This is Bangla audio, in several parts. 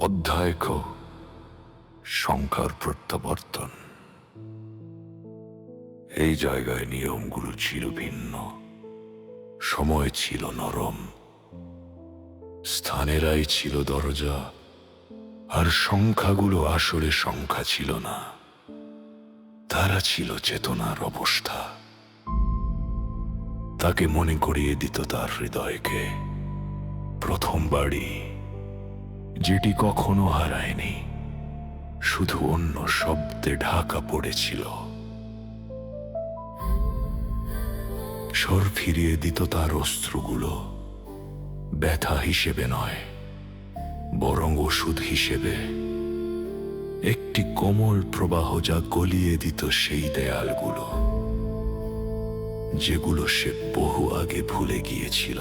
অধ্যায় ক, সংখ্যার প্রত্যাবর্তন। এই জায়গায় নিয়মগুলো ছিল ভিন্ন। সময় ছিল নরম। স্থানেরাই ছিল দরজা। আর সংখ্যাগুলো আসলে সংখ্যা ছিল না। তারা ছিল চেতনার অবস্থা। তাকে মনে করিয়ে দিত তার হৃদয়কে। প্রথম বাড়ি যেটি কখনো হারায়নি, শুধু অন্য শব্দে ঢাকা পড়েছিল। স্বর ফিরিয়ে দিত তার অস্ত্রগুলো, ব্যথা হিসেবে নয়, বরং ওষুধ হিসেবে। একটি কোমল প্রবাহ যা গলিয়ে দিত সেই দেয়ালগুলো, যেগুলো সে বহু আগে ভুলে গিয়েছিল।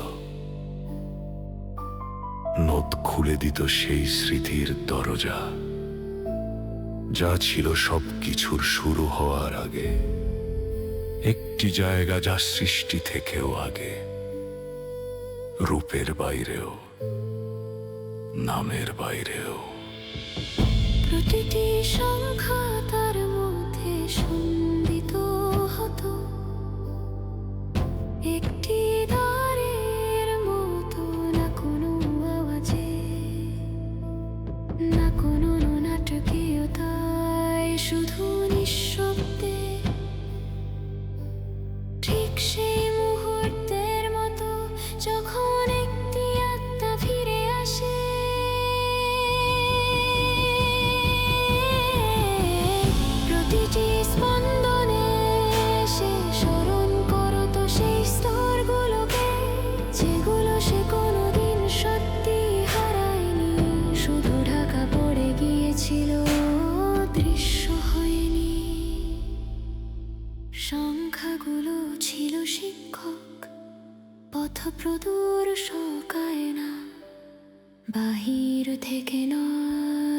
নদ খুলে দিত সেই স্মৃতির দরজা, যা ছিল সব কিছুর শুরু হওয়ার আগে, একটি জায়গা যা সৃষ্টি থেকেও আগে, রূপের বাইরেও, নামের বাইরেও। প্রতিটি সংখ্যা না কোনো নাটকীয়তায় শুধু সংখ্যাগুলো ছিল শিক্ষক পথপ্রদূর সকায় না বাহির থেকে নয়।